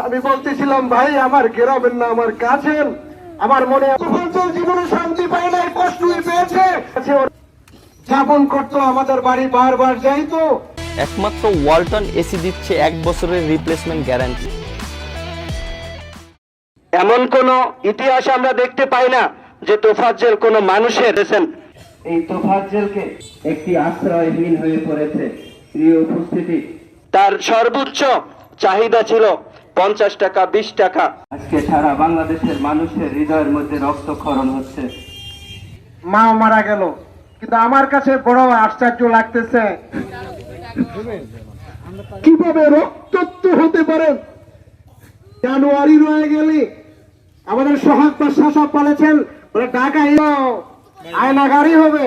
আমি বলতেছিলাম ভাই আমার গ্রামের না আমার কাছের আমার মনে জীবনে শান্তি পায় নাই কষ্টই পেয়েছে। যাপন করতো আমাদের বাড়ি বারবার যাইতো। একমাত্র ওয়ালটন এসি দিচ্ছে এক বছরের রিপ্লেসমেন্ট গ্যারান্টি এমন কোন ইতিহাস আমরা দেখতে পাই না যে তোফাজ্জেল কোন মানুষের এসেন এই তোফাজ্জেলকে একটি আশ্রয়হীন হয়ে পড়েছে। প্রিয় উপস্থিতি তার সর্বোচ্চ চাহিদা ছিল পঞ্চাশ টাকা বিশ টাকা। আজকে সারা বাংলাদেশের মানুষের হৃদয়ের মধ্যে রক্তক্ষরণ হচ্ছে। মা মারা গেল। কিন্তু আমার কাছে বড় আশ্চর্য লাগতেছে। কীভাবে রক্তত্ব হতে পারে? জানুয়ারি রয়ে গেলে আমাদের সহায়ক বা শাসক বলেছেন বলে ঢাকা আয়না গাড়ি হবে।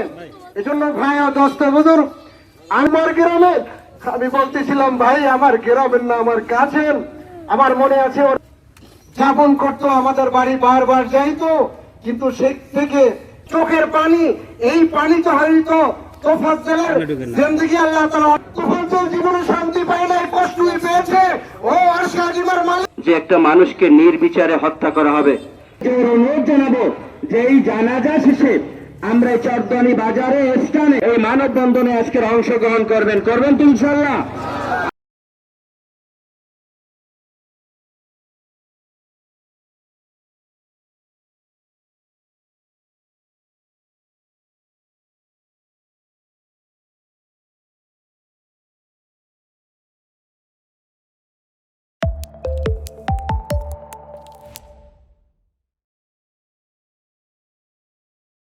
এজন্য ভাই ও দোস্ত বুজুর আমার গ্রামে আমি বলতেছিলাম ভাই আমার গ্রামের না আমার কাছের আমার মনে আছে ওর যাপন করতো আমাদের বাড়ি বারবার যাইতো কিন্তু সে থেকে চোখের পানি এই পানি তো হয়তো তোফাজ্জলের জিন্দগি আল্লাহ তাআলা তোফাজ্জল জীবনে শান্তি পায় নাই কষ্টই পেয়েছে। ও আশকা মালিক। যে একটা মানুষকে নির্বিচারে হত্যা করা হবে। অনুরোধ জানাব যে এই জানাজা শেষে আমরা বাজারে স্থানে এই মানববন্ধনে আজকের অংশগ্রহণ করবেন। করবেন তো ইনশাল্লাহ